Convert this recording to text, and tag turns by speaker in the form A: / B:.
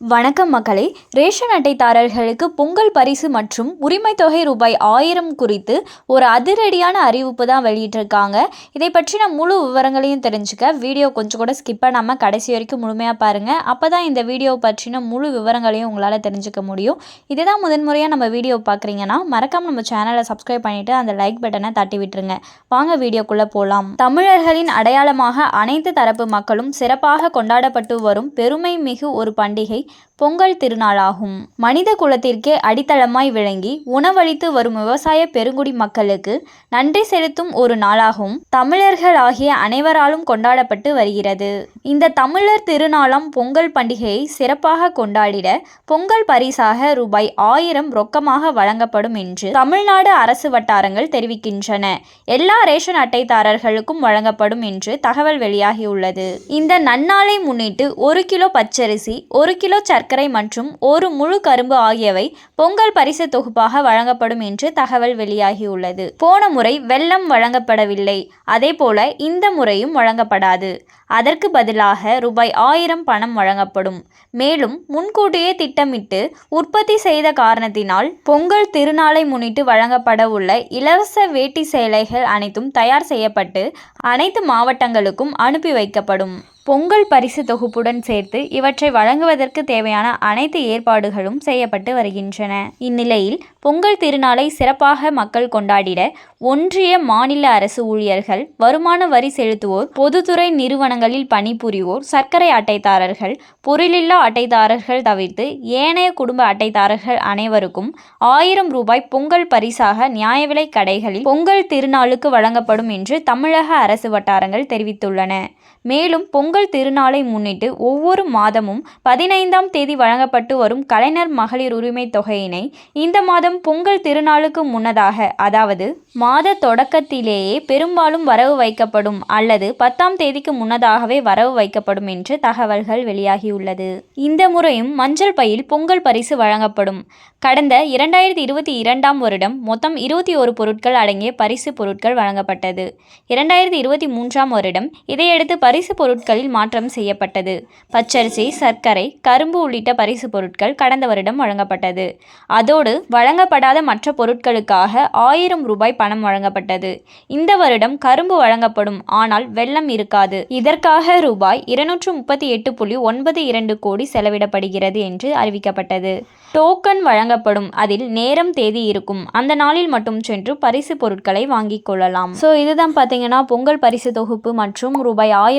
A: வணக்கம் மக்களே. ரேஷன் அட்டைதாரர்களுக்கு பொங்கல் பரிசு மற்றும் உரிமை தொகை ரூபாய் ஆயிரம் குறித்து ஒரு அதிரடியான அறிவிப்பு தான் வெளியிட்டிருக்காங்க. இதை பற்றின முழு விவரங்களையும் தெரிஞ்சுக்க வீடியோ கொஞ்சம் கூட ஸ்கிப் பண்ணாமல் கடைசி வரைக்கும் முழுமையாக பாருங்கள் அப்போ தான் இந்த வீடியோ பற்றின முழு விவரங்களையும் உங்களால் தெரிஞ்சுக்க முடியும். இதே தான் முதன்முறையாக நம்ம வீடியோ பார்க்குறீங்கன்னா மறக்காமல் நம்ம சேனலை சப்ஸ்கிரைப் பண்ணிவிட்டு அந்த லைக் பட்டனை தட்டி விட்டுருங்க. வாங்க வீடியோக்குள்ளே போகலாம் தமிழர்களின் அடையாளமாக அனைத்து தரப்பு மக்களும் சிறப்பாக கொண்டாடப்பட்டு வரும் பெருமை மிகு ஒரு பண்டிகை பொங்கல் திருநாளாகும். மனித குலத்திற்கே அடித்தளமாய் விளங்கி உணவளித்து வரும் விவசாய பெருங்குடி மக்களுக்கு நன்றி செலுத்தும் ஒரு நாளாகவும் தமிழர்களாகிய அனைவராலும் கொண்டாடப்பட்டு வருகிறது. இந்த தமிழர் திருநாளாம் பொங்கல் பண்டிகையை சிறப்பாக கொண்டாடிட பொங்கல் பரிசாக ரூபாய் ஆயிரம் ரொக்கமாக வழங்கப்படும் என்று தமிழ்நாடு அரசு வட்டாரங்கள் தெரிவிக்கின்றன. எல்லா ரேஷன் அட்டைதாரர்களுக்கும் வழங்கப்படும் என்று தகவல் வெளியாகியுள்ளது. இந்த நன்னாளை முன்னிட்டு ஒரு கிலோ பச்சரிசி ஒரு கிலோ சர்க்கரை மற்றும் ஒரு முழு கரும்பு ஆகியவை பொங்கல் பரிசு தொகுப்பாக வழங்கப்படும் என்று தகவல் வெளியாகியுள்ளது. போன முறை வெள்ளம் வழங்கப்படவில்லை. அதேபோல இந்த முறையும் வழங்கப்படாது. அதற்கு பதிலாக ரூபாய் ஆயிரம் பணம் வழங்கப்படும். மேலும் முன்கூட்டியே திட்டமிட்டு உற்பத்தி செய்த காரணத்தினால் பொங்கல் திருநாளை முன்னிட்டு வழங்கப்பட உள்ள இலவச வேட்டி சேலைகள் அனைத்தும் தயார் செய்யப்பட்டு அனைத்து மாவட்டங்களுக்கும் அனுப்பி வைக்கப்படும். பொங்கல் பரிசு தொகுப்புடன் சேர்த்து இவற்றை வழங்குவதற்கு தேவையான அனைத்து ஏற்பாடுகளும் செய்யப்பட்டு வருகின்றன. இந்நிலையில் பொங்கல் திருநாளை சிறப்பாக மக்கள் கொண்டாடிட ஒன்றிய மாநில அரசு ஊழியர்கள் வருமான வரி செலுத்துவோர் பொதுத்துறை நிறுவனங்களில் பணிபுரிவோர் சர்க்கரை அட்டைதாரர்கள் பொருளில்லா அட்டைதாரர்கள் தவிர்த்து ஏனைய குடும்ப அட்டைதாரர்கள் அனைவருக்கும் ஆயிரம் ரூபாய் பொங்கல் பரிசாக நியாய விலை கடைகளில் பொங்கல் திருநாளுக்கு வழங்கப்படும் என்று தமிழக அரசு வட்டாரங்கள் தெரிவித்துள்ளன. மேலும் பொங்கல் திருநாளை முன்னிட்டு ஒவ்வொரு மாதமும் பதினைந்தாம் தேதி வழங்கப்பட்டு வரும் கலைஞர் மகளிர் உரிமை தொகையினை இந்த மாதம் பொங்கல் திருநாளுக்கு முன்னதாக அதாவது மாத தொடக்கத்திலேயே பெரும்பாலும் வரவு வைக்கப்படும் அல்லது பத்தாம் தேதிக்கு முன்னதாகவே வரவு வைக்கப்படும் என்று தகவல்கள் வெளியாகியுள்ளது. இந்த முறையும் மஞ்சள் பையில் பொங்கல் பரிசு வழங்கப்படும். கடந்த இரண்டாயிரத்தி இருபத்தி இரண்டாம் வருடம் மொத்தம் இருபத்தி ஒரு பொருட்கள் அடங்கிய பரிசு பொருட்கள் வழங்கப்பட்டது. இரண்டாயிரத்தி இருபத்தி மூன்றாம் வருடம் இதையடுத்து பரிசு பொருட்களில் மாற்றம் செய்யப்பட்டது. பச்சரிசி சர்க்கரை கரும்பு உள்ளிட்ட பரிசு பொருட்கள் கடந்த வருடம் வழங்கப்பட்டது. அதோடு வழங்கப்படாத மற்ற பொருட்களுக்காக ஆயிரம் ரூபாய் பணம் வழங்கப்பட்டது. இந்த வருடம் கரும்பு வழங்கப்படும் ஆனால் வெள்ளம் இருக்காது. இதற்காக ரூபாய் இருநூற்று முப்பத்தி எட்டு புள்ளி ஒன்பது இரண்டு கோடி செலவிடப்படுகிறது என்று அறிவிக்கப்பட்டது. டோக்கன் வழங்கப்படும் அதில் நேரம் தேதி இருக்கும். அந்த நாளில் மட்டும் சென்று பரிசு பொருட்களை வாங்கிக் கொள்ளலாம். ஸோ இதுதான் பார்த்தீங்கன்னா பொங்கல் பரிசு தொகுப்பு மற்றும் ரூபாய் ஆயிரம்